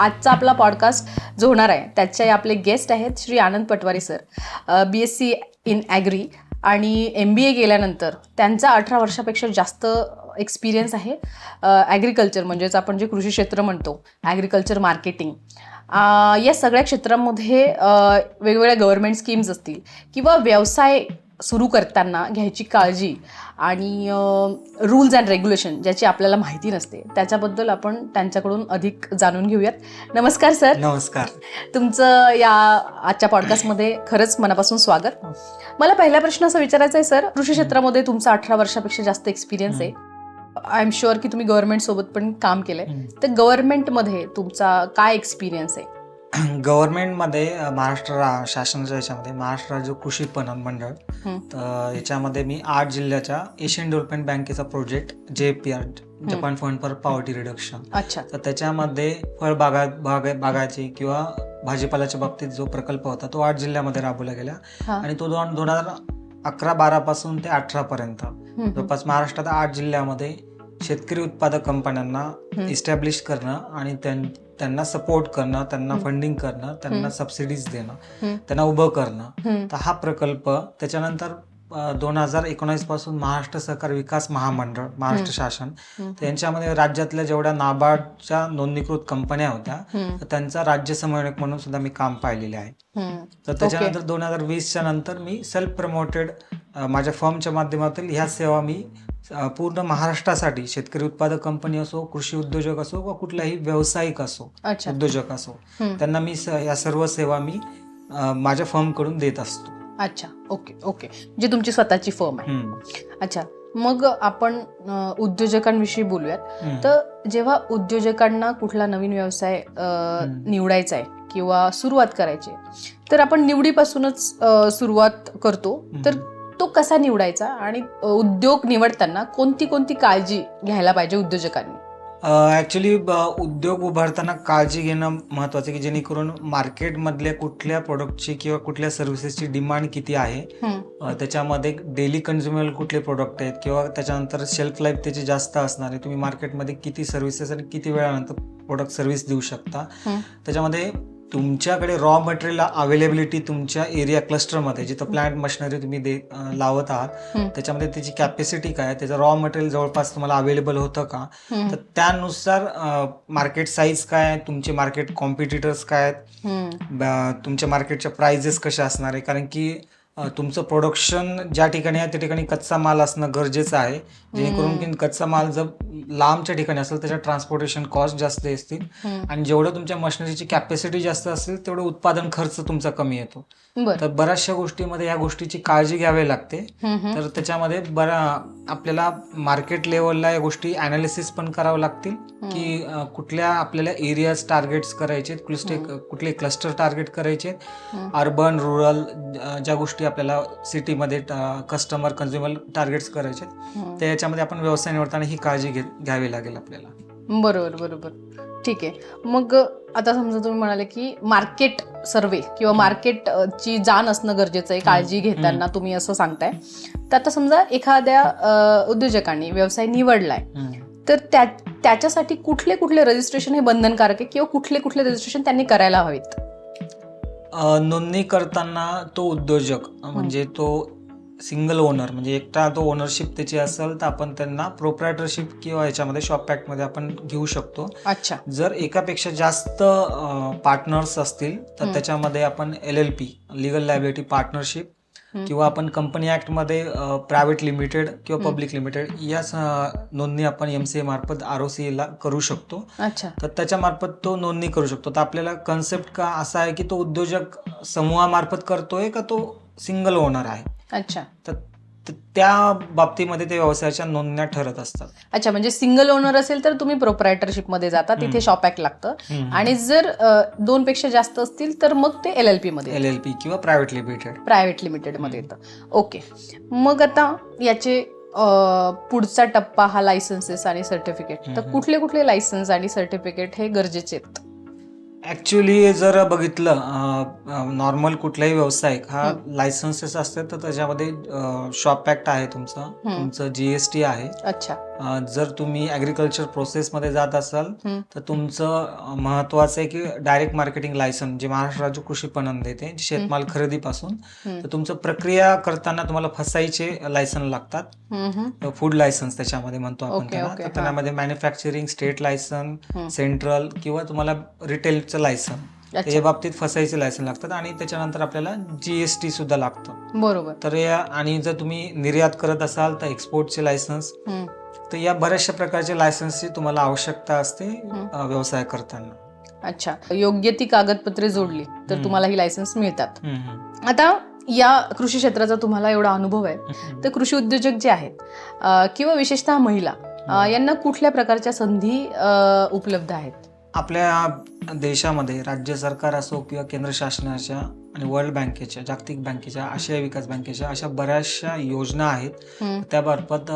आजचा आपला पॉडकास्ट जो होणार आहे त्याचे आपले गेस्ट आहेत Shri Anand Patwari sir B S C in agri आणि एम बी ए गेल्यानंतर त्यांचा अठरा वर्षापेक्षा जास्त एक्सपिरियन्स आहे ॲग्रिकल्चर म्हणजेच आपण जे कृषी क्षेत्र म्हणतो ॲग्रिकल्चर मार्केटिंग या सगळ्या क्षेत्रामध्ये वेगवेगळ्या गव्हर्मेंट स्कीम्स असतील किंवा व्यवसाय सुरू करताना घ्यायची काळजी आणि रूल्स अँड रेग्युलेशन ज्याची आपल्याला माहिती नसते त्याच्याबद्दल आपण त्यांच्याकडून अधिक जाणून घेऊयात. नमस्कार सर. नमस्कार. तुमचं या आजच्या पॉडकास्टमध्ये खरंच मनापासून स्वागत. मला पहिला प्रश्न असा विचारायचा आहे सर. कृषी क्षेत्रामध्ये तुमचा अठरा वर्षापेक्षा जास्त एक्सपिरियन्स आहे. आय एम शुअर की तुम्ही गव्हर्नमेंट सोबत पण काम केलंय. तर गव्हर्नमेंटमध्ये तुमचा काय एक्सपिरियन्स आहे? गव्हर्नमेंटमध्ये महाराष्ट्र रा- शासनाच्या याच्यामध्ये महाराष्ट्र राज्य कृषी पणन मंडळ हं. तर याच्यामध्ये मी आठ जिल्ह्याच्या एशियन डेव्हलपमेंट बँकेचा project J P R Japan fund for poverty reduction अच्छा तर त्याच्यामध्ये फळबागा बागा बागाची किंवा भाजीपाल्याच्या बाबतीत जो प्रकल्प होता तो आठ जिल्ह्यामध्ये राबवला गेला हा. आणि तो दोन दोन हजार अकरा बारा पासून ते अठरा पर्यंत. जवळपास महाराष्ट्रात आठ जिल्ह्यामध्ये शेतकरी उत्पादक कंपन्यांना. इस्टॅब्लिश करणं आणि त्यां- त्यांना सपोर्ट करणं त्यांना. फंडिंग करणं. त्यांना सबसिडीज देणं. त्यांना उभं करणं. तर हा प्रकल्प त्याच्यानंतर दोन हजार एकोणावीसपासून महाराष्ट्र सहकार विकास महामंडळ महाराष्ट्र शासन हम्म. तर यांच्यामध्ये राज्यातल्या जेवढ्या नाबार्डच्या नोंदणीकृत कंपन्या होत्या. तर त्यांचा राज्य समन्वयक म्हणून सुद्धा मी काम पाहिलेले आहे. तर त्याच्यानंतर दोन हजार वीसच्या नंतर मी सेल्फ प्रमोटेड माझ्या फर्मच्या माध्यमातून ह्या सेवा मी पूर्ण महाराष्ट्रासाठी शेतकरी उत्पादक कंपनी असो कृषी उद्योजक असो वा कुठलाही व्यावसायिक असो उद्योजक असो. त्यांना मी या सर्व सेवा मी माझ्या फर्मकडून देत असतो अच्छा ओके ओके जी तुमची स्वतःची फर्म आहे. अच्छा मग आपण उद्योजकांविषयी बोलूयात. तर जेव्हा उद्योजकांना कुठला नवीन व्यवसाय. निवडायचा आहे किंवा सुरुवात करायची आहे, तर आपण निवडीपासूनच सुरुवात करतो तर तो कसा निवडायचा आणि उद्योग निवडताना कोणती कोणती काळजी घ्यायला पाहिजे उद्योजकांनी ॲक्च्युली उद्योग उभारताना काळजी घेणं महत्त्वाचं आहे की जेणेकरून मार्केटमधल्या कुठल्या प्रोडक्टची किंवा कुठल्या सर्व्हिसेसची डिमांड किती आहे त्याच्यामध्ये डेली कन्झ्युमेबल कुठले प्रोडक्ट आहेत किंवा त्याच्यानंतर शेल्फ लाईफ त्याची जास्त असणार आहे तुम्ही मार्केटमध्ये किती सर्व्हिसेस आणि किती वेळानंतर प्रोडक्ट सर्व्हिस देऊ शकता. त्याच्यामध्ये तुमच्याकडे रॉ मटेरियल अवेलेबिलिटी तुमच्या एरिया क्लस्टरमध्ये जिथं प्लांट मशिनरी तुम्ही दे लावत आहात. त्याच्यामध्ये त्याची कॅपॅसिटी काय आहे त्याचं रॉ मटेरियल जवळपास तुम्हाला अवेलेबल होतं का? तर त्यानुसार मार्केट साईज काय आहे तुमचे मार्केट कॉम्पिटिटर्स काय आहेत? तुमच्या मार्केटच्या प्राइजेस कशा असणार आहे? कारण की तुमचं प्रोडक्शन ज्या ठिकाणी आहे त्या ठिकाणी कच्चा माल असणं गरजेचं आहे. जेणेकरून की कच्चा माल जर लांबच्या ठिकाणी असेल त्याच्या ट्रान्सपोर्टेशन कॉस्ट जास्त असतील. आणि जेवढं तुमच्या मशिनरीची कॅपॅसिटी जास्त असेल तेवढं उत्पादन खर्च तुमचा कमी येतो. तर बऱ्याचशा गोष्टीमध्ये या गोष्टीची काळजी घ्यावी लागते. तर त्याच्यामध्ये बरा आपल्याला मार्केट लेवलला या गोष्टी अनालिसिस पण करावं लागतील. की कुठल्या आपल्याला एरियाज टार्गेट्स करायचे कुठले क्लस्टर टार्गेट करायचे. अर्बन रुरल ज्या गोष्टी आपल्याला सिटीमध्ये कस्टमर कन्झ्युमर टार्गेट्स करायचे हम्म. तर याच्यामध्ये आपण व्यवसाय निवडताना ही काळजी घे घ्यावी लागेल आपल्याला. बरोबर बरोबर. ठीक आहे. मग आता समजा तुम्ही म्हणाले की मार्केट सर्वे किंवा मार्केट ची जाण असणं गरजेचं आहे काळजी घेताना तुम्ही असं सांगताय. तर आता समजा एखाद्या उद्योजकांनी व्यवसाय निवडलाय. तर त्या त्याच्यासाठी कुठले कुठले रजिस्ट्रेशन हे बंधनकारक आहे किंवा कुठले कुठले रजिस्ट्रेशन त्यांनी करायला हवेत? नोंदणी करताना तो उद्योजक म्हणजे तो सिंगल ओनर म्हणजे एकटा तो ओनरशिप त्याची असेल तर आपण त्यांना प्रोप्रायटरशिप किंवा याच्यामध्ये शॉप पॅक्टमध्ये आपण घेऊ शकतो अच्छा जर एकापेक्षा जास्त पार्टनर्स असतील तर. त्याच्यामध्ये आपण L L P legal liability partnership. किंवा आपण कंपनी ॲक्टमध्ये प्रायव्हेट लिमिटेड किंवा. पब्लिक लिमिटेड या नोंदणी आपण एम सी ए मार्फत आर ओ ला करू शकतो तर त्याच्यामार्फत तो नोंदणी करू शकतो तर आपल्याला कन्सेप्ट का असा आहे की तो उद्योजक समूहामार्फत करतोय का तो सिंगल ओनर आहे अच्छा. तर त्या बाबतीमध्ये ते व्यवसायाच्या नोंदण्या ठरत असतात. अच्छा म्हणजे सिंगल ओनर असेल तर तुम्ही प्रोप्रायटरशिपमध्ये जाता तिथे. शॉप ऍक्ट लागतं. आणि जर दोन पेक्षा जास्त असतील तर मग ते एल एल पी मध्ये एल एल पी किंवा प्रायव्हेट लिमिटेड प्रायव्हेट लिमिटेडमध्ये येतं. ओके मग आता याचे पुढचा टप्पा हा लायसन्सेस आणि सर्टिफिकेट तर. कुठले कुठले लायसन्स आणि सर्टिफिकेट हे गरजेचे आहेत? ऍक्च्युली जर बघितलं नॉर्मल कुठलाही व्यावसायिक हा लायसन्सेस असते तर त्याच्यामध्ये शॉप ऍक्ट आहे तुमचं. तुमचं जीएसटी आहे अच्छा जर तुम्ही ऍग्रिकल्चर प्रोसेसमध्ये जात असाल. तर तुमचं महत्वाचं आहे की डायरेक्ट मार्केटिंग लायसन जे महाराष्ट्र राज्य कृषी पणन देते शेतमाल खरेदीपासून. तर तुमचं प्रक्रिया करताना तुम्हाला फसाईचे लायसन लागतात. फूड लायसन्स त्याच्यामध्ये म्हणतो आपण त्याला. त्यामध्ये मॅन्युफॅक्चरिंग स्टेट लायसन. सेंट्रल किंवा तुम्हाला रिटेलचं लायसन अच्छा. या बाबतीत फसाईचे लायसन लागतात आणि त्याच्यानंतर आपल्याला जीएसटी सुद्धा लागतं. बरोबर. तर या आणि जर तुम्ही निर्यात करत असाल तर एक्सपोर्टचे लायसन्स. तर या बऱ्याचशा प्रकारच्या लायसन्सची तुम्हाला आवश्यकता असते व्यवसाय करताना. अच्छा. योग्य ती कागदपत्रे जोडली तर. तुम्हाला ही लायसन्स मिळतात. आता या कृषी क्षेत्राचा तुम्हाला एवढा अनुभव आहे. तर कृषी उद्योजक जे आहेत किंवा विशेषतः महिला यांना कुठल्या प्रकारच्या संधी उपलब्ध आहेत? आपल्या देशामध्ये राज्य सरकार असो किंवा केंद्र शासनाच्या आणि वर्ल्ड बँकेच्या जागतिक बँकेच्या आशिया विकास बँकेच्या अशा बऱ्याचशा योजना आहेत. त्यामार्फत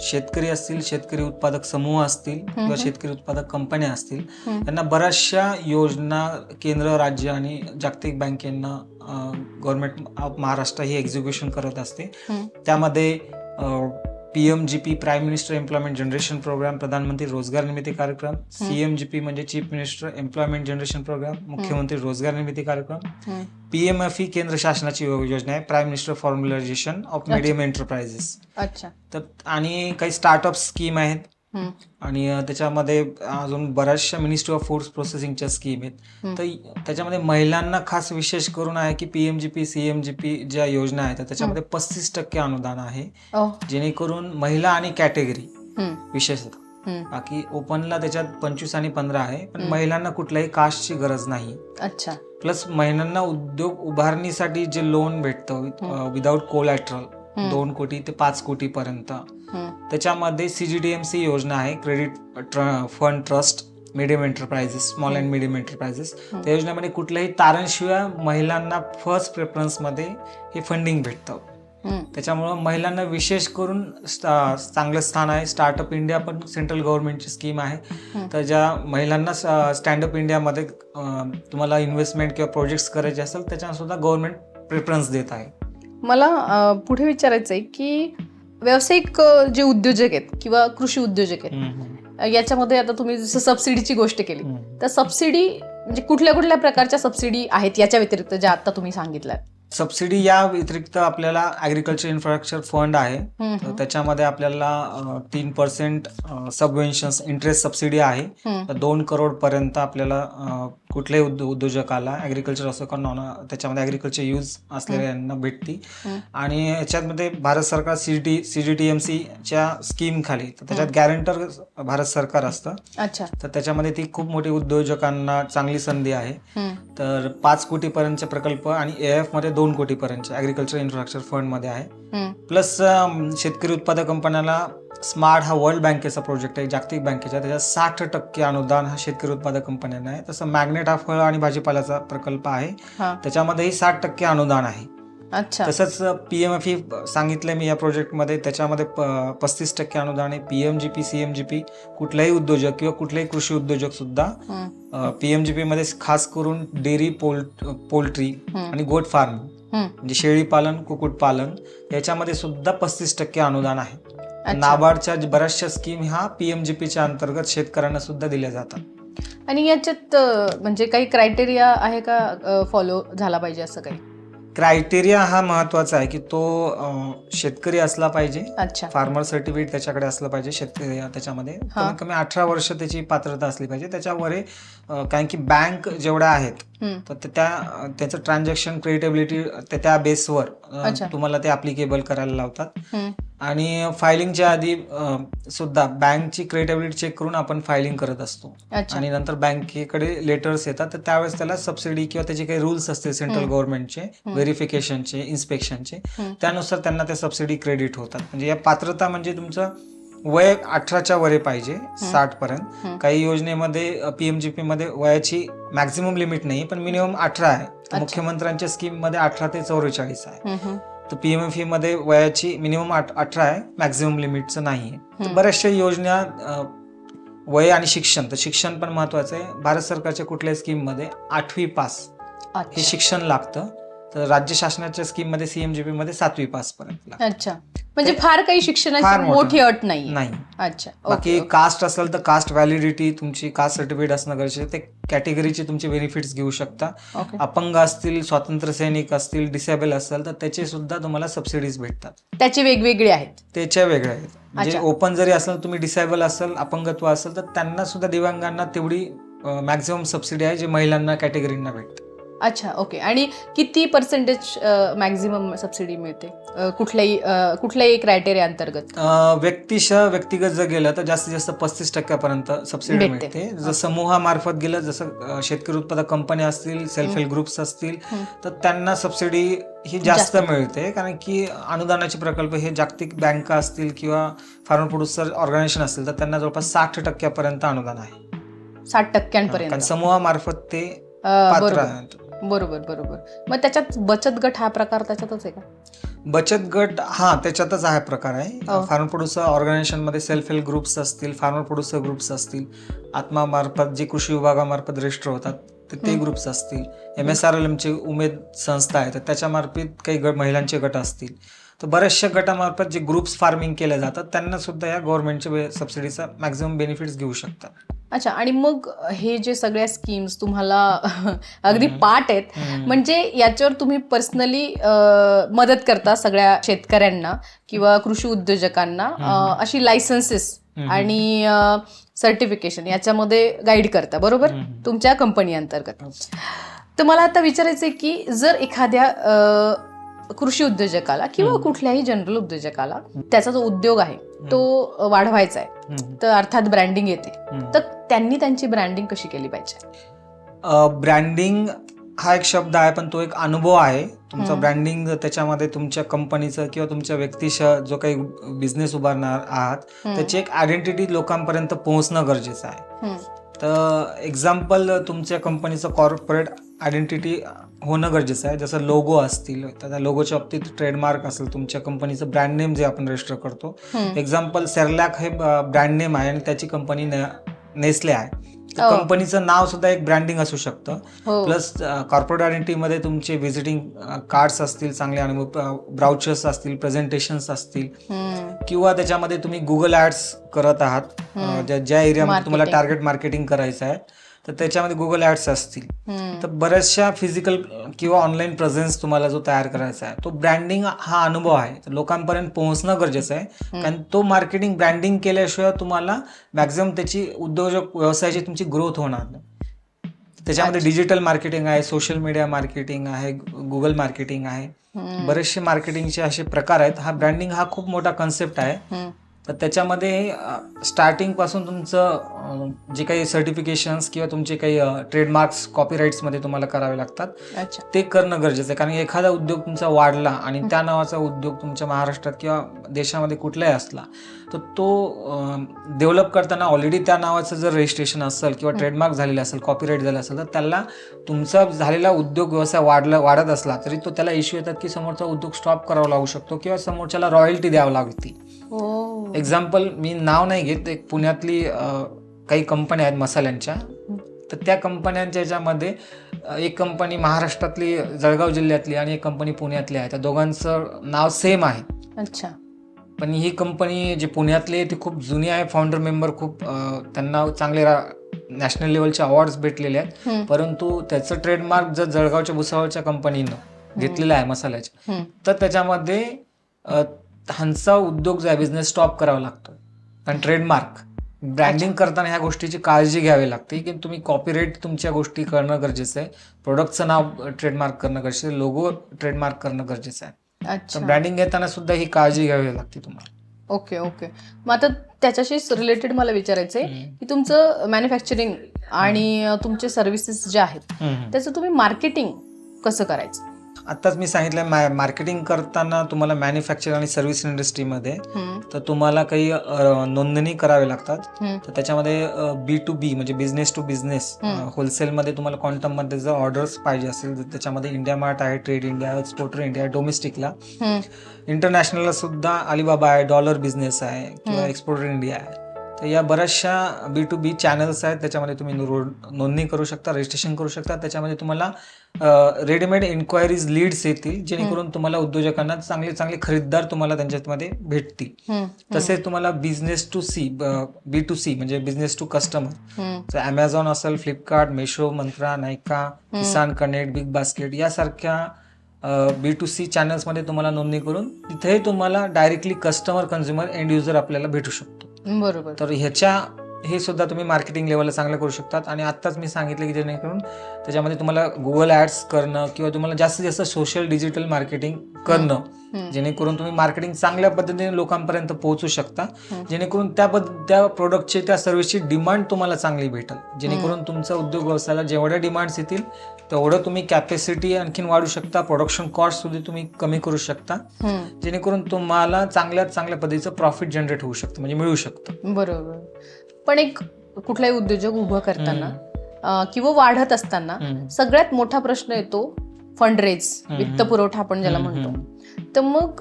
शेतकरी असतील शेतकरी उत्पादक समूह असतील किंवा. शेतकरी उत्पादक कंपन्या असतील. त्यांना बऱ्याचशा योजना केंद्र राज्य आणि जागतिक बँकेनं गव्हर्नमेंट ऑफ महाराष्ट्र ही एक्झिक्युशन करत असते. त्यामध्ये P M G P prime minister employment generation programme प्रधानमंत्री रोजगार निर्मिती कार्यक्रम सी एम जी पी म्हणजे chief minister employment generation programme मुख्यमंत्री रोजगार निर्मिती कार्यक्रम हम्म. पी एम एफ ही केंद्र शासनाची योजना आहे prime minister formalisation of medium enterprises. अच्छा. तर आणि काही स्टार्टअप स्कीम आहेत आणि अ, त्याच्यामध्ये अजून बऱ्याचशा मिनिस्ट्री ऑफ फूड प्रोसेसिंगच्या स्कीम आहेत. तर त्याच्यामध्ये महिलांना खास विशेष करून आहे की P M G P C M G P ज्या योजना आहेत तर त्याच्यामध्ये पस्तीस टक्के अनुदान आहे जेणेकरून महिला आणि कॅटेगरी. विशेषतः. बाकी ओपनला त्याच्यात पंचवीस आणि पंधरा आहे पण. महिलांना कुठल्याही कास्टची गरज नाही अच्छा प्लस महिलांना उद्योग उभारणीसाठी जे लोन भेटतं. Without collateral. दोन कोटी ते पाच कोटी पर्यंत हम्म. त्याच्यामध्ये सीजीडीएमसी योजना आहे credit fund trust medium enterprises small and medium enterprises. त्या योजनेमध्ये कुठल्याही तारणशिवाय महिलांना फर्स्ट प्रेफरन्समध्ये हे फंडिंग भेटतं. त्याच्यामुळं महिलांना विशेष करून चांगलं स्थान आहे स्टार्टअप इंडिया पण सेंट्रल गव्हर्नमेंटची स्कीम आहे. तर ज्या महिलांना स्टँडअप इंडियामध्ये तुम्हाला इन्व्हेस्टमेंट किंवा प्रोजेक्ट्स करायचे असेल त्याच्यावर सुद्धा गव्हर्नमेंट प्रेफरन्स देत आहे मला पुढे विचारायचं आहे की व्यावसायिक जे उद्योजक आहेत किंवा कृषी उद्योजक आहेत याच्यामध्ये आता तुम्ही जसं सबसिडीची गोष्ट केली तर सबसिडी म्हणजे कुठल्या कुठल्या प्रकारच्या सबसिडी आहेत याच्या व्यतिरिक्त ज्या आता तुम्ही सांगितल्यात? सबसिडी या व्यतिरिक्त आपल्याला ॲग्रिकल्चर इन्फ्रास्ट्रक्चर फंड आहे. त्याच्यामध्ये आपल्याला तीन पर्सेंट सबवेन्शन्स इंटरेस्ट सबसिडी आहे. दोन करोड पर्यंत आपल्याला कुठल्याही उद्यो उद्योजकाला ॲग्रिकल्चर असो का नॉन त्याच्यामध्ये ॲग्रिकल्चर यूज असलेल्यांना भेटती. हम्म. आणि याच्यामध्ये भारत सरकार C T C G T M सीच्या स्कीम खाली तर त्याच्यात गॅरंटर भारत सरकार असतं. अच्छा. तर त्याच्यामध्ये ती खूप मोठी उद्योजकांना चांगली संधी आहे. तर पाच कोटीपर्यंतचे प्रकल्प आणि ए एफमध्ये दोन कोटीपर्यंतचे ॲग्रिकल्चर इन्फ्रास्ट्रक्चर फंडमध्ये आहे. प्लस शेतकरी उत्पादक कंपन्याला स्मार्ट हा वर्ल्ड बँकेचा प्रोजेक्ट आहे जागतिक बँकेचा. त्याच्यात साठ टक्के अनुदान हा शेतकरी उत्पादक कंपन्यांना आहे. तसं मॅग्नेट हा फळ आणि भाजीपाल्याचा प्रकल्प आहे. हा. त्याच्यामध्येही साठ टक्के अनुदान आहे. अच्छा. तसंच पी एम एफ ही सांगितलं मी या प्रोजेक्टमध्ये. त्याच्यामध्ये पस्तीस टक्के अनुदान आहे. P M G P C M G P कुठलाही उद्योजक किंवा कुठलाही कृषी उद्योजक सुद्धा हम्म, पी एम जी पी मध्ये खास करून डेअरी पोल्ट पोल्ट्री आणि गोट फार्मिंग हम्म, म्हणजे शेळी पालन कुक्कुटपालन याच्यामध्ये सुद्धा पस्तीस टक्के अनुदान आहे. नाबार्डच्या बऱ्याचशा स्कीम ह्या पीएमजीपीच्या अंतर्गत शेतकऱ्यांना सुद्धा दिल्या जातात. आणि याच्यात म्हणजे काही क्रायटेरिया आहे का फॉलो झाला पाहिजे असं काही? क्रायटेरिया हा महत्त्वाचा आहे की तो शेतकरी असला पाहिजे. अच्छा. फार्मर सर्टिफिकेट त्याच्याकडे असलं पाहिजे शेतकरी त्याच्यामध्ये. कमीत कमी अठरा वर्ष त्याची पात्रता असली पाहिजे. त्याच्यावर कारण की बँक जेवढ्या आहेत तर त्या त्याचं ट्रान्झॅक्शन क्रेडिटेबिलिटी त्या बेसवर. तुम्हाला ते अप्लिकेबल करायला लावतात. आणि फायलिंगच्या आधी अं, सुद्धा बँकची क्रेडिटेबिलिटी चेक करून आपण फायलिंग करत असतो. अच्छा. आणि नंतर बँकेकडे लेटर्स येतात तर त्यावेळेस त्याला सबसिडी किंवा त्याचे काही रूल्स असतील सेंट्रल हम्म. गव्हर्नमेंटचे हम्म. व्हेरिफिकेशनचे इन्स्पेक्शनचे हम्म. त्यानुसार त्यांना त्या सबसिडी क्रेडिट होतात. म्हणजे या पात्रता म्हणजे तुमचं वय अठराच्या वरे पाहिजे साठ पर्यंत. काही योजनेमध्ये पीएमजीपी मध्ये वयाची मॅक्झिमम लिमिट नाही पण मिनिमम अठरा आहे. तर मुख्यमंत्र्यांच्या स्कीममध्ये अठरा ते चौवेचाळीस आहे. हम्म, हम्म, तर पीएमएफमध्ये वयाची मिनिमम अठरा आहे मॅक्झिमम लिमिटचं नाही आहे. बऱ्याचशा योजना वय आणि शिक्षण तर शिक्षण पण महत्वाचं आहे. भारत सरकारच्या कुठल्याही स्कीममध्ये आठवी पास हे शिक्षण लागतं. तर राज्य शासनाच्या स्कीममध्ये सीएमजीपी मध्ये सातवी पास पर्यंत. अच्छा. म्हणजे फार काही शिक्षणाची मोठं. अट नाही नाही. अच्छा. बाकी ओके कास्ट असेल तर कास्ट व्हॅलिडिटी तुमची कास्ट सर्टिफिकेट असणं गरजेचं. ते कॅटेगरीचे तुमचे बेनिफिट्स घेऊ शकता. ओके. अपंग असतील स्वातंत्र्य सैनिक असतील डिसेबल असेल तर त्याचे सुद्धा तुम्हाला सबसिडीज भेटतात. त्याचे वेगवेगळे आहेत. त्याच्या वेगळ्या आहेत. म्हणजे. ओपन जरी असेल तुम्ही डिसेबल असेल अपंगत्व असेल तर त्यांना सुद्धा दिव्यांगांना तेवढी मॅक्झिमम सबसिडी आहे जे महिलांना कॅटेगरींना भेटते. अच्छा ओके आणि किती पर्सेंटेज मॅक्झिमम सबसिडी मिळते? अ, कुठल्याही अ, कुठल्याही क्रायटेरिया अंतर्गत? अं, व्यक्तिशः व्यक्तिगत जर गेलं तर जास्तीत जास्त पस्तीस टक्क्यापर्यंत सबसिडी भेटते. मिळते. जर समूहामार्फत गेलं जसं अं, शेतकरी उत्पादक कंपन्या असतील सेल्फ हेल्प ग्रुप्स असतील हं. तर त्यांना सबसिडी ही जास्त. जास्त. मिळते. कारण की अनुदानाचे प्रकल्प हे जागतिक बँका असतील किंवा फार्मर प्रोड्युसर ऑर्गनायझेशन असतील तर त्यांना जवळपास साठ टक्क्यापर्यंत अनुदान आहे. साठ कारण टक्क्यांपर्यंत समूहामार्फत ते अ, पात्र बरोबर. आहेत. बरोबर बरोबर. मग त्याच्यात बचत गट हा प्रकार त्याच्यातच आहे का? बचत गट हा त्याच्यातच आहे प्रकार आहे. हो. फार्मर प्रोड्युसर ऑर्गनायझेशनमध्ये सेल्फ हेल्प ग्रुप्स असतील फार्मर प्रोड्युसर ग्रुप्स असतील आत्मा मार्फत जे कृषी विभागामार्फत रजिस्टर होतात तर ते. ग्रुप्स असतील. एम एस आर एल एमचे उमेद संस्था आहे तर त्याच्यामार्फत काही गट महिलांचे गट असतील. तर बऱ्याचशा गटामार्फत जे ग्रुप्स फार्मिंग केले जातात त्यांना सुद्धा या गव्हर्नमेंटच्या सबसिडीचा मॅक्झिमम बेनिफिट्स घेऊ शकतात. अच्छा आणि मग हे जे सगळ्या स्कीम्स तुम्हाला अगदी. पाठ आहेत म्हणजे याच्यावर तुम्ही पर्सनली मदत करता सगळ्या शेतकऱ्यांना किंवा कृषी उद्योजकांना. अशी लायसन्सेस. आणि सर्टिफिकेशन याच्यामध्ये गाईड करता बरोबर. तुमच्या कंपनी अंतर्गत तर मला आता विचारायचं आहे की जर एखाद्या कृषी उद्योजकाला किंवा. कुठल्याही जनरल उद्योजकाला त्याचा जो उद्योग आहे तो वाढवायचा आहे. तर अर्थात ब्रँडिंग येते. तर त्यांनी त्यांची ब्रँडिंग कशी केली पाहिजे ब्रँडिंग हा एक शब्द आहे पण तो एक अनुभव आहे तुमचा. ब्रँडिंग त्याच्यामध्ये तुमच्या कंपनीचं किंवा तुमच्या व्यक्तीच्या जो काही बिझनेस उभारणार आहात. त्याची एक आयडेंटिटी लोकांपर्यंत पोहोचणं गरजेचं आहे. तर एक्झाम्पल तुमच्या कंपनीचं कॉर्पोरेट आयडेंटिटी होणं गरजेचं आहे जसं लोगो असतील तर त्या लोगोच्या बाबतीत ट्रेडमार्क असेल तुमच्या कंपनीचं ब्रँड नेम जे आपण रजिस्टर करतो. एक्झाम्पल सेरलॅक हे ब्रँड नेम आहे आणि त्याची कंपनी नेस्ले आहे. कंपनीचं नाव सुद्धा एक ब्रँडिंग असू शकतं हो प्लस कॉर्पोरेट आयडेंटिटीमध्ये तुमचे व्हिजिटिंग कार्ड्स असतील चांगले आणि ब्राउचर्स असतील प्रेझेंटेशन्स असतील. किंवा त्याच्यामध्ये तुम्ही गुगल ऍड्स करत आहात. ज्या एरियामध्ये तुम्हाला. टार्गेट मार्केटिंग करायचं आहे तर त्याच्यामध्ये गुगल ऍड्स असतील. तर बऱ्याचशा फिजिकल किंवा ऑनलाईन प्रेझेन्स तुम्हाला जो तयार करायचा आहे तो ब्रँडिंग हा अनुभव आहे तर लोकांपर्यंत पोहोचणं गरजेचं आहे. कारण तो मार्केटिंग ब्रँडिंग केल्याशिवाय तुम्हाला मॅक्झिमम त्याची उद्योजक व्यवसायाची तुमची ग्रोथ होणार नाही त्याच्यामध्ये. डिजिटल मार्केटिंग आहे सोशल मीडिया मार्केटिंग आहे गुगल मार्केटिंग आहे. बरेचसे मार्केटिंगचे असे प्रकार आहेत हा ब्रँडिंग हा खूप मोठा कन्सेप्ट आहे. तर त्याच्यामध्ये स्टार्टिंगपासून तुमचं जे काही सर्टिफिकेशन्स किंवा तुमचे काही ट्रेडमार्क्स कॉपीराईट्समध्ये तुम्हाला करावे लागतात अच्छा. ते करणं गरजेचं आहे. कारण एखादा उद्योग तुमचा वाढला आणि त्या नावाचा उद्योग तुमच्या महाराष्ट्रात किंवा देशामध्ये कुठलाही असला तर तो डेव्हलप करताना ऑलरेडी त्या नावाचं जर रजिस्ट्रेशन असेल किंवा ट्रेडमार्क झालेलं असेल कॉपीराईट झालं असेल तर त्याला तुमचा झालेला उद्योग व्यवसाय वाढला वाढत असला तरी तो त्याला इश्यू येतात की समोरचा उद्योग स्टॉप करावा लागू शकतो किंवा समोरच्याला रॉयल्टी द्यावी लागते. एक्झाम्पल मी नाव नाही घेत एक पुण्यातली काही कंपन्या आहेत मसाल्यांच्या. तर त्या कंपन्यांच्या याच्यामध्ये एक कंपनी महाराष्ट्रातली जळगाव जिल्ह्यातली आणि एक कंपनी पुण्यातली आहे. त्या दोघांचं नाव सेम आहे. अच्छा. पण ही कंपनी जी पुण्यातली आहे ती खूप जुनी आहे. फाउंडर मेंबर खूप त्यांना चांगले नॅशनल लेवलचे अवॉर्ड्स भेटलेले आहेत. परंतु त्याचं ट्रेडमार्क जर जळगावच्या भुसावळच्या कंपनीनं घेतलेलं आहे मसाल्याच्या. तर त्याच्यामध्ये ह्यांचा उद्योग जो आहे बिझनेस स्टॉप करावा लागतो. आणि ट्रेडमार्क ब्रँडिंग करताना ह्या गोष्टीची काळजी घ्यावी लागते की तुम्ही कॉपीराईट तुमच्या गोष्टी करणं गरजेचं आहे. प्रोडक्टचं नाव ट्रेडमार्क करणं गरजेचं आहे लोगो ट्रेडमार्क करणं गरजेचं आहे. ब्रँडिंग घेताना सुद्धा ही काळजी घ्यावी लागते तुम्हाला. Okay okay. मग आता त्याच्याशीच रिलेटेड मला विचारायचं आहे. की तुमचं मॅन्युफॅक्चरिंग आणि तुमचे सर्व्हिसेस जे आहेत. त्याचं तुम्ही मार्केटिंग कसं करायचं? आत्ताच मी सांगितलं मार्केटिंग करताना तुम्हाला मॅन्युफॅक्चर आणि सर्व्हिस इंडस्ट्रीमध्ये. तर तुम्हाला काही नोंदणी करावी लागतात. तर त्याच्यामध्ये बी टू बी म्हणजे बिझनेस टू बिझनेस. होलसेलमध्ये तुम्हाला क्वांटममध्ये जर ऑर्डर्स पाहिजे असेल तर त्याच्यामध्ये इंडिया मार्ट आहे ट्रेड इंडिया एक्सपोर्टर इंडिया डोमेस्टिकला. इंटरनॅशनलला सुद्धा अलिबाबा आहे डॉलर बिझनेस आहे किंवा. एक्सपोर्टर इंडिया आहे तर या बऱ्याचशा बी टू बी चॅनल्स आहेत त्याच्यामध्ये तुम्ही नोंदणी करू शकता रजिस्ट्रेशन करू शकता. त्याच्यामध्ये तुम्हाला रेडीमेड इन्क्वायरीज लीड्स येतील जेणेकरून तुम्हाला उद्योजकांना चांगले चांगले खरीददार तुम्हाला त्यांच्यामध्ये भेटतील. तसेच तुम्हाला business to C B to C म्हणजे बिझनेस टू कस्टमर ॲमेझॉन असेल Flipkart Meesho Myntra Nykaa Kisan connect big basket यासारख्या बी टू सी चॅनल्समध्ये तुम्हाला नोंदणी करून तिथेही तुम्हाला directly customer consumer end user आपल्याला भेटू शकतो. बरोबर. तर ह्याच्या हे सुद्धा तुम्ही मार्केटिंग लेवलला चांगलं करू शकतात. आणि आत्ताच मी सांगितलं की जेणेकरून त्याच्यामध्ये तुम्हाला गुगल ॲड्स करणं किंवा तुम्हाला जास्तीत जास्त सोशल डिजिटल मार्केटिंग करणं. जेणेकरून तुम्ही मार्केटिंग चांगल्या पद्धतीने लोकांपर्यंत पोहोचू शकता. जेणेकरून त्या पद त्या प्रोडक्टची त्या सर्व्हिसची डिमांड तुम्हाला चांगली भेटेल. जेणेकरून तुमचा उद्योग व्यवसायाला जेवढ्या डिमांड्स येतील तेवढं तुम्ही कॅपॅसिटी आणखीन वाढू शकता. प्रोडक्शन कॉस्ट सुद्धा तुम्ही कमी करू शकता. जेणेकरून तुम्हाला चांगल्यात चांगल्या पद्धतीचं प्रॉफिट जनरेट होऊ शकतं म्हणजे मिळू शकतं. बरोबर. पण एक कुठलाही उद्योजक उभं करताना किंवा वाढत असताना. सगळ्यात मोठा प्रश्न येतो फंडरेज हम्म. वित्तपुरवठा आपण ज्याला म्हणतो. तर मग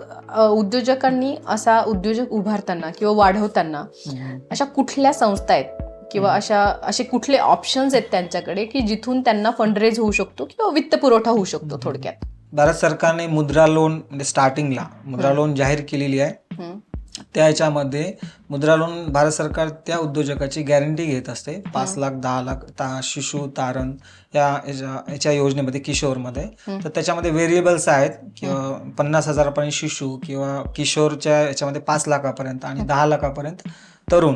उद्योजकांनी असा उद्योजक उभारताना किंवा वाढवताना अशा कुठल्या संस्था आहेत? किंवा अशा असे कुठले ऑप्शन्स आहेत त्यांच्याकडे की जिथून त्यांना फंडरेज होऊ शकतो किंवा वित्तपुरवठा होऊ शकतो थोडक्यात? भारत सरकारने मुद्रा लोन म्हणजे स्टार्टिंगला मुद्रा लोन जाहीर केलेली आहे. त्या मुद्रा लोन भारत सरकार त्या उद्योजकाची गॅरंटी घेत असते. पाच लाख दहा लाख ता शिशु तारण या याच्या- योजनेमध्ये किशोरमध्ये. तर त्याच्यामध्ये व्हेरिएबल्स आहेत. किंवा पन्नास हजारापर्यंत शिशु किंवा किशोरच्या याच्यामध्ये पाच लाखापर्यंत आणि दहा लाखापर्यंत तरुण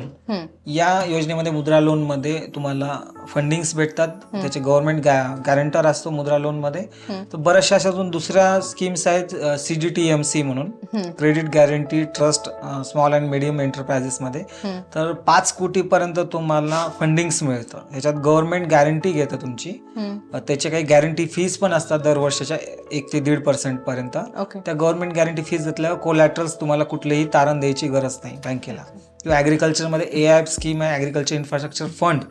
या योजनेमध्ये मुद्रा लोनमध्ये तुम्हाला फंडिंग्स भेटतात. त्याचे गव्हर्नमेंट गॅरंटर असतो मुद्रा लोनमध्ये. हम्म. तर बऱ्याचशा अशा अजून दुसऱ्या स्कीम्स आहेत C G T M C म्हणून. Credit guarantee trust small and medium एंटरप्राइजेसमध्ये हम्म, तर पाच कोटीपर्यंत तुम्हाला फंडिंग्स मिळतं. ह्याच्यात गव्हर्नमेंट गॅरंटी घेतं तुमची. त्याचे काही गॅरंटी फीज पण असतात दर वर्षाच्या एक ते दीड पर्सेंट पर्यंत. त्या गव्हर्नमेंट गॅरंटी फीज घेतल्यावर कोलॅटरल्स तुम्हाला कुठलेही तारण द्यायची गरज नाही बँकेला किंवा ॲग्रिकल्चरमध्ये ए आय स्कीम आहे ॲग्रिकल्चर इन्फ्रास्ट्रक्चर फंड.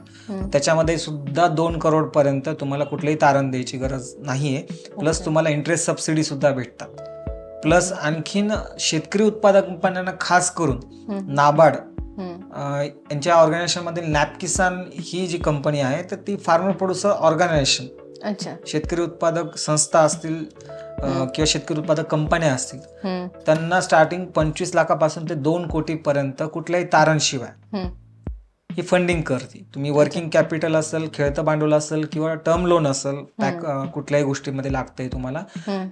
त्याच्यामध्ये सुद्धा दोन करोड पर्यंत तुम्हाला कुठलेही तारण द्यायची गरज नाहीये. प्लस तुम्हाला इंटरेस्ट सबसिडी सुद्धा भेटतात. प्लस आणखीन शेतकरी उत्पादक कंपन्यांना खास करून. नाबार्ड यांच्या ऑर्गनायझेशनमध्ये नॅप किसान ही जी कंपनी आहे तर ती फार्मर प्रोड्युसर ऑर्गनायझेशन अच्छा. शेतकरी उत्पादक संस्था असतील किंवा शेतकरी उत्पादक कंपन्या असतील त्यांना स्टार्टिंग पंचवीस लाखापासून ते दोन कोटीपर्यंत कुठल्याही तारणशिवाय ही फंडिंग करते तुम्ही वर्किंग कॅपिटल असेल खेळतं भांडवल असेल किंवा टर्म लोन असेल कुठल्याही गोष्टीमध्ये लागतंय तुम्हाला.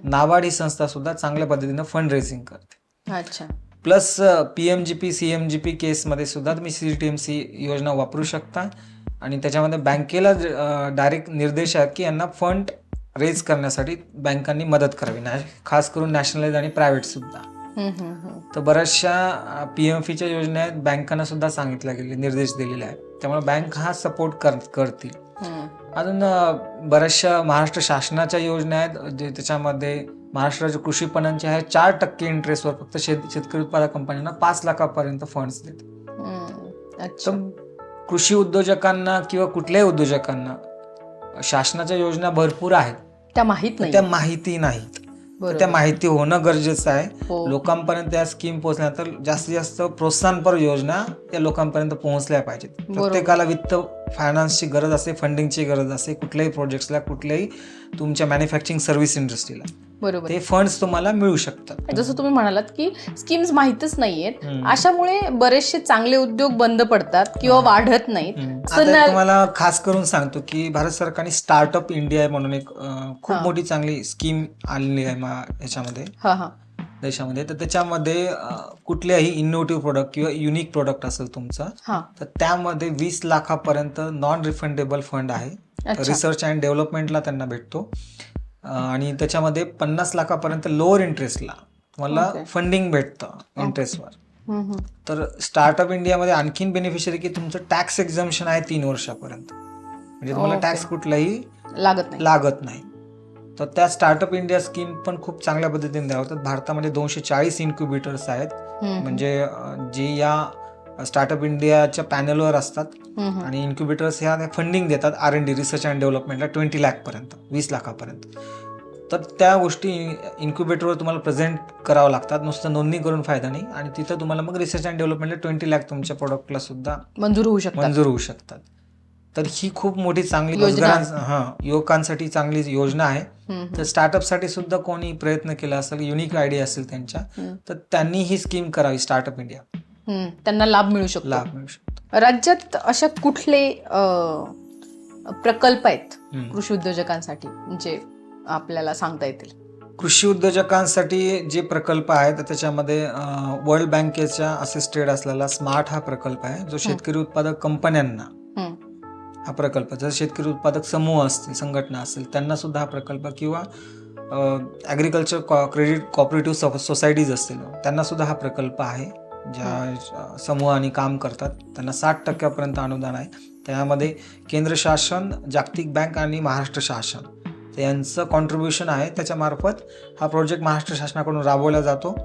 नाबार्ड ही संस्था सुद्धा चांगल्या पद्धतीनं फंड रेझिंग करते. अच्छा. Plus P M G P C M G P केसमध्ये सुद्धा तुम्ही सी टी एम सी योजना वापरू शकता. आणि त्याच्यामध्ये बँकेला डायरेक्ट निर्देश आहेत की यांना फंड रेज करण्यासाठी बँकांनी मदत करावी. नॅ खास करून नॅशनलाइज आणि प्रायव्हेट सुद्धा. तर बऱ्याचशा पी एम फीच्या योजना आहेत. बँकांना सुद्धा सांगितलं गेले निर्देश दिलेले आहेत. त्यामुळे बँक हा सपोर्ट कर करतील. अजून बऱ्याचशा महाराष्ट्र शासनाच्या योजना आहेत. जे त्याच्यामध्ये महाराष्ट्र राज्य कृषी पणनचे आहे. चार टक्के इंटरेस्टवर फक्त शेत शेतकरी उत्पादक कंपन्यांना पाच लाखापर्यंत फंड्स देते कृषी उद्योजकांना किंवा कुठल्याही उद्योजकांना शासनाच्या योजना भरपूर आहेत त्या माहीत नाही त्या माहिती नाहीत. त्या माहिती होणं गरजेचं आहे हो. लोकांपर्यंत त्या स्कीम पोहोचल्या तर जास्तीत जास्त प्रोत्साहनपर योजना या लोकांपर्यंत पोहोचल्या पाहिजेत. प्रत्येकाला वित्त फायनान्सची गरज असते फंडिंगची गरज असते कुठल्याही प्रोजेक्ट्सला कुठल्याही तुमच्या मॅन्युफॅक्चरिंग सर्व्हिस इंडस्ट्रीला बरोबर. ते फंड्स तुम्हाला मिळू शकतात. जसं तुम्ही म्हणालात की स्कीम्स माहितच नाहीयेत. अशामुळे बरेचसे चांगले उद्योग बंद पडतात किंवा वाढत नाहीत. तुम्हाला खास करून सांगतो की भारत सरकारने स्टार्टअप इंडिया म्हणून एक खूप. मोठी चांगली स्कीम आणली आहे याच्यामध्ये. हा हा. देशामध्ये. तर त्याच्यामध्ये कुठल्याही इनोव्हेटिव्ह प्रोडक्ट किंवा युनिक प्रोडक्ट असेल तुमचा तर त्यामध्ये वीस लाखापर्यंत नॉन रिफंडेबल फंड आहे रिसर्च अँड डेव्हलपमेंटला त्यांना भेटतो. आणि त्याच्यामध्ये पन्नास लाखापर्यंत लोअर इंटरेस्टला तुम्हाला. फंडिंग भेटतं इंटरेस्टवर. तर स्टार्टअप इंडियामध्ये आणखीन बेनिफिशरी की तुमचं टॅक्स एक्झम्शन आहे तीन वर्षापर्यंत. म्हणजे तुम्हाला. टॅक्स कुठलाही लागत नाही. लागत नाही. तर त्या स्टार्टअप इंडिया स्कीम पण खूप चांगल्या पद्धतीने द्यावं होतात भारतामध्ये दोनशे चाळीस इन्क्युबेटर्स आहेत म्हणजे जे या स्टार्टअप इंडियाच्या पॅनलवर असतात. आणि इन्क्युबेटर्स ह्या फंडिंग देतात R N D research and डेव्हलपमेंटला twenty लॅकपर्यंत वीस लाखापर्यंत. तर त्या गोष्टी इन्क्युबेटरवर तुम्हाला प्रेझेंट करावं लागतात. नुसतं नोंदणी करून फायदा नाही. आणि तिथं तुम्हाला मग रिसर्च अँड डेव्हलपमेंटला ट्वेंटी लॅक तुमच्या प्रोडक्टला सुद्धा मंजूर होऊ शकतात. मंजूर होऊ शकतात. तर ही खूप मोठी चांगली. रोजगारां हा युवकांसाठी चांगली योजना आहे. तर स्टार्टअपसाठी सुद्धा कोणी प्रयत्न केला असेल युनिक आयडिया असेल त्यांच्या हम्म, तर त्यांनी ही स्कीम करावी स्टार्टअप इंडिया हम्म. त्यांना लाभ मिळू शकतो. लाभ मिळू शकतो. राज्यात अशा कुठले अ, प्रकल्प आहेत हम्म. कृषी उद्योजकांसाठी जे आपल्याला सांगता येतील? कृषी उद्योजकांसाठी जे प्रकल्प आहेत तर त्याच्यामध्ये वर्ल्ड बँकेच्या असिस्टेड असलेला स्मार्ट हा प्रकल्प आहे जो शेतकरी उत्पादक कंपन्यांना हा प्रकल्प. जर शेतकरी उत्पादक समूह असतील संघटना असेल त्यांना सुद्धा हा प्रकल्प किंवा ॲग्रिकल्चर क्रेडिट कॉपरेटिव्ह सोसायटीज असतील त्यांना सुद्धा हा प्रकल्प आहे ज्या अ, समूहाने काम करतात. त्यांना साठ टक्क्यापर्यंत अनुदान आहे. त्यामध्ये केंद्र शासन जागतिक बँक आणि महाराष्ट्र शासन. यांचं कॉन्ट्रीब्युशन आहे. त्याच्यामार्फत हा प्रोजेक्ट महाराष्ट्र शासनाकडून राबवला जातो.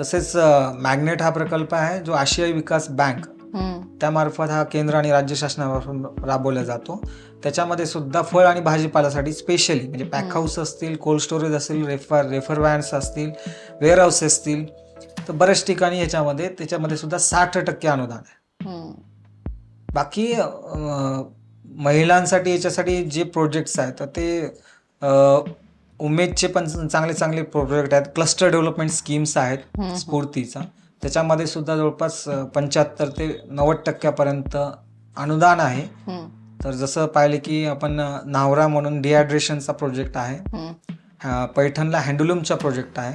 तसेच मॅग्नेट हा प्रकल्प आहे जो आशियाई विकास बँक त्यामार्फत हा केंद्र आणि राज्य शासनामार्फत राबवला जातो. त्याच्यामध्ये सुद्धा फळ आणि भाजीपाल्यासाठी स्पेशली म्हणजे पॅक हाऊस असतील कोल्ड स्टोरेज असतील रेफर रेफर वॅन्स असतील वेअर हाऊस असतील तर बऱ्याच ठिकाणी याच्यामध्ये त्याच्यामध्ये सुद्धा साठ टक्के अनुदान आहे. बाकी महिलांसाठी याच्यासाठी जे प्रोजेक्ट्स आहेत तर ते उमेदचे पण चांगले चांगले प्रोजेक्ट आहेत. क्लस्टर डेव्हलपमेंट स्कीम्स आहेत. स्फूर्तीचा. त्याच्यामध्ये सुद्धा जवळपास पंच्याहत्तर ते नव्वद टक्क्यापर्यंत अनुदान आहे. तर जसं पाहिले की आपण नावरा म्हणून डिहायड्रेशनचा प्रोजेक्ट आहे. पैठणला हँडलूमचा प्रोजेक्ट आहे.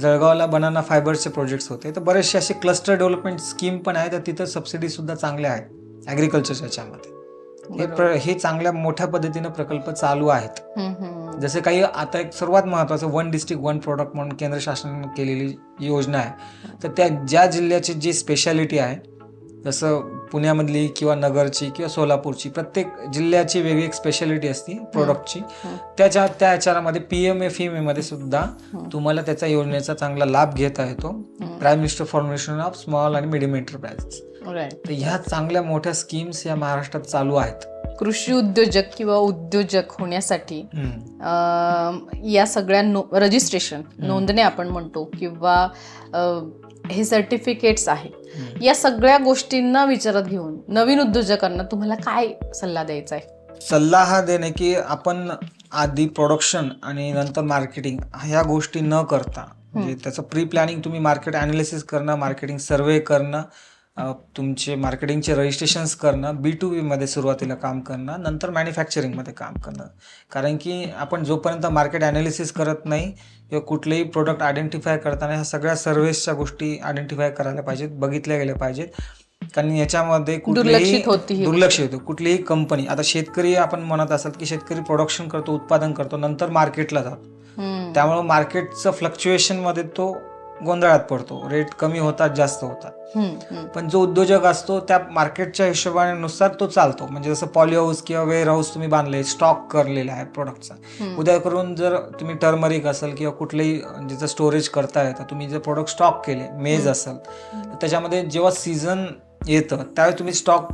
जळगावला बनाना फायबरचे प्रोजेक्ट्स होते. तर बरेचसे असे क्लस्टर डेव्हलपमेंट स्कीम पण आहे तर तिथं सबसिडी सुद्धा चांगल्या आहेत. ॲग्रिकल्चरच्या याच्यामध्ये. हे. प्र हे चांगल्या मोठ्या पद्धतीनं प्रकल्प चालू आहेत जसे काही आता एक सर्वात महत्त्वाचं वन डिस्ट्रिक्ट वन प्रोडक्ट म्हणून केंद्र शासनाने केलेली योजना आहे तर त्या ज्या जिल्ह्याची जी स्पेशालिटी आहे जसं पुण्यामधली किंवा नगरची किंवा सोलापूरची प्रत्येक जिल्ह्याची वेगळी एक स्पेशालिटी असते प्रोडक्टची. त्याच्या त्या ह्याच्यामध्ये पी एम एफमध्ये सुद्धा. तुम्हाला त्याच्या योजनेचा चांगला लाभ घेता येतो. Prime minister formation of small आणि मिडियम एंटरप्राइजेस. तर ह्या चांगल्या मोठ्या स्कीम्स या महाराष्ट्रात चालू आहेत. कृषी उद्योजक किंवा उद्योजक होण्यासाठी या सगळ्या नो रजिस्ट्रेशन नोंदणी आपण म्हणतो किंवा हे सर्टिफिकेट्स आहे. या सगळ्या गोष्टींना विचारात घेऊन नवीन उद्योजकांना तुम्हाला काय सल्ला द्यायचा आहे? सल्ला हा देणे की आपण आधी प्रोडक्शन आणि नंतर मार्केटिंग ह्या गोष्टी न करता म्हणजे त्याचं प्री प्लॅनिंग तुम्ही मार्केट अनालिसिस करणं मार्केटिंग सर्वे करणं तुमचे मार्केटिंगचे रजिस्ट्रेशन्स करणं बी टू बीमध्ये सुरुवातीला काम करणं नंतर मॅन्युफॅक्चरिंगमध्ये काम करणं. कारण की आपण जोपर्यंत मार्केट अनालिसिस करत नाही किंवा कुठलेही प्रोडक्ट आयडेंटिफाय करताना ह्या सगळ्या सर्व्हिसच्या गोष्टी आयडेंटिफाय करायला पाहिजेत बघितल्या गेल्या पाहिजेत. कारण याच्यामध्ये कुठलेही दुर्लक्षित होती दुर्लक्ष होतं. कुठलीही कंपनी आता शेतकरी आपण म्हणत असत की शेतकरी प्रोडक्शन करतो उत्पादन करतो नंतर मार्केटला जातो. त्यामुळे मार्केटचं फ्लक्च्युएशनमध्ये तो गोंधळात पडतो. रेट कमी होतात जास्त होतात. पण जो उद्योजक असतो त्या मार्केटच्या हिशोबानुसार तो चालतो. म्हणजे जसं पॉली हाऊस किंवा वेअर हाऊस तुम्ही बांधले स्टॉक करलेला आहे प्रोडक्टचा. उद्या करून जर तुम्ही टर्मरिक असेल किंवा कुठलेही ज्याचं स्टोरेज करताय तर तुम्ही जर प्रोडक्ट स्टॉक केले मेज असेल तर त्याच्यामध्ये जेव्हा सीझन येतं त्यावेळी तुम्ही स्टॉक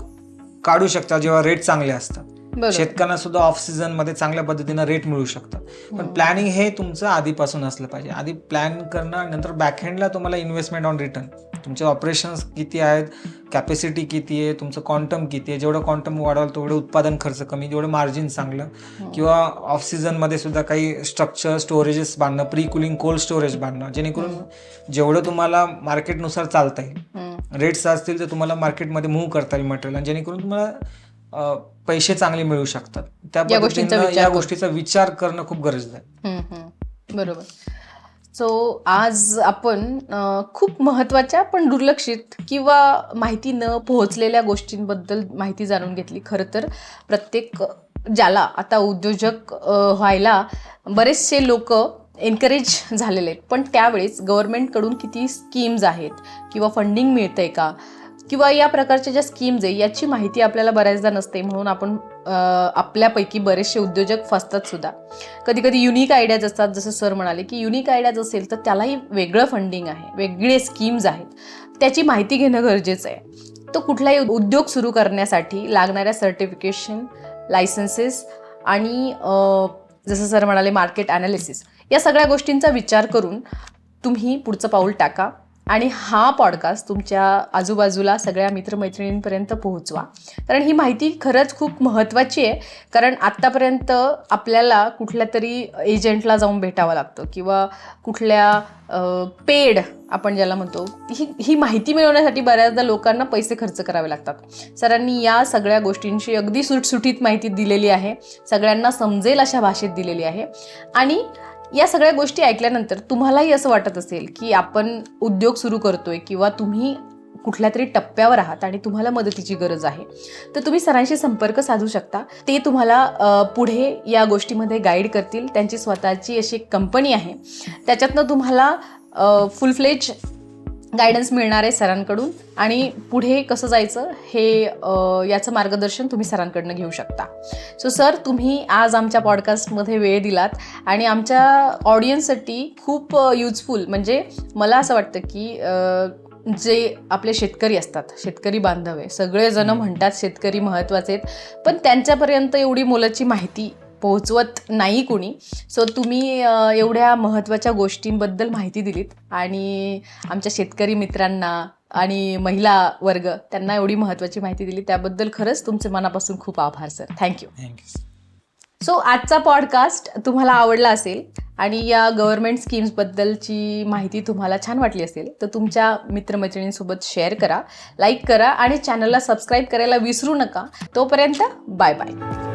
काढू शकता जेव्हा रेट चांगले असतात. शेतकऱ्यांना सुद्धा ऑफ सीझनमध्ये चांगल्या पद्धतीनं रेट मिळू शकतात. पण प्लॅनिंग हे तुमचं आधीपासून असलं पाहिजे. आधी प्लॅन करणं नंतर बॅकहँडला तुम्हाला इन्व्हेस्टमेंट ऑन रिटर्न तुमचे ऑपरेशन्स किती आहेत कॅपॅसिटी किती आहे तुमचं क्वांटम किती आहे. जेवढं क्वांटम वाढवाल तेवढं उत्पादन खर्च कमी जेवढं मार्जिन चांगलं. किंवा ऑफ सीझनमध्ये सुद्धा काही स्ट्रक्चर स्टोरेजेस बांधणं प्री कुलिंग कोल्ड स्टोरेज बांधणं. जेणेकरून जेवढं तुम्हाला मार्केटनुसार चालता येईल. रेट्स असतील तर तुम्हाला मार्केटमध्ये मूव्ह करता येईल मटेरियल आणि जेणेकरून तुम्हाला पैसे चांगले मिळू शकतात. त्या या गोष्टींचा या. गोष्टीचा विचार करणं खूप गरजेचं आहे. बरोबर. सो आज आपण खूप महत्त्वाच्या पण दुर्लक्षित किंवा माहिती न पोहोचलेल्या गोष्टींबद्दल माहिती जाणून घेतली. खरं तर प्रत्येक ज्याला आता उद्योजक व्हायला बरेचसे लोक एनकरेज झालेले आहेत. पण त्यावेळेस गव्हर्नमेंटकडून किती स्कीम्स आहेत? किंवा फंडिंग मिळतंय का? किंवा या प्रकारच्या ज्या स्कीम्स आहे याची माहिती आपल्याला बऱ्याचदा नसते. म्हणून आपण आपल्यापैकी बरेचसे उद्योजक फसतात सुद्धा. कधी कधी युनिक आयडियाज असतात. जसं सर म्हणाले की युनिक आयडियाज असेल तर त्यालाही वेगळं फंडिंग आहे. वेगळे स्कीम्स आहेत. त्याची माहिती घेणं गरजेचं आहे. तो कुठलाही उद्योग सुरू करण्यासाठी लागणाऱ्या सर्टिफिकेशन लायसन्सेस आणि जसं सर म्हणाले मार्केट ॲनालिसिस या सगळ्या गोष्टींचा विचार करून तुम्ही पुढचं पाऊल टाका. आणि हा पॉडकास्ट तुमच्या आजूबाजूला सगळ्या मित्रमैत्रिणींपर्यंत पोहोचवा. कारण ही माहिती खरंच खूप महत्त्वाची आहे. कारण आत्तापर्यंत आपल्याला कुठल्या तरी एजंटला जाऊन भेटावं लागतं किंवा कुठल्या पेड आपण ज्याला म्हणतो ही ही माहिती मिळवण्यासाठी बऱ्याचदा लोकांना पैसे खर्च करावे लागतात. सरांनी या सगळ्या गोष्टींची अगदी सुटसुटीत माहिती दिलेली आहे. सगळ्यांना समजेल अशा भाषेत दिलेली आहे. आणि या सगळ्या गोष्टी ऐकल्यानंतर तुम्हालाही असं वाटत असेल की आपण उद्योग सुरू करतोय किंवा तुम्ही कुठल्या तरी टप्प्यावर आहात आणि तुम्हाला मदतीची गरज आहे तर तुम्ही सरांशी संपर्क साधू शकता. ते तुम्हाला पुढे या गोष्टीमध्ये गाईड करतील. त्यांची स्वतःची अशी एक कंपनी आहे. त्याच्यातनं तुम्हाला फुल फ्लेज गायडन्स मिळणार आहे सरांकडून. आणि पुढे कसं जायचं हे याचं मार्गदर्शन तुम्ही सरांकडनं घेऊ शकता. सो सर तुम्ही आज आमच्या पॉडकास्टमध्ये वेळ दिलात आणि आमच्या ऑडियन्ससाठी खूप युजफुल म्हणजे मला असं वाटतं की जे आपले शेतकरी असतात शेतकरी बांधव आहे सगळेजण म्हणतात शेतकरी महत्त्वाचे आहेत पण त्यांच्यापर्यंत एवढी मोलाची माहिती पोहोचवत नाही कोणी. सो तुम्ही एवढ्या महत्त्वाच्या गोष्टींबद्दल माहिती दिलीत आणि आमच्या शेतकरी मित्रांना आणि महिला वर्ग त्यांना एवढी महत्त्वाची माहिती दिली. त्याबद्दल खरंच तुमचे मनापासून खूप आभार sir thank you thank you so आजचा पॉडकास्ट तुम्हाला आवडला असेल आणि या गव्हर्नमेंट स्कीम्सबद्दलची माहिती तुम्हाला छान वाटली असेल तर तुमच्या मित्रमैत्रिणींसोबत शेअर करा लाईक करा आणि चॅनलला सबस्क्राईब करायला विसरू नका. तोपर्यंत बाय बाय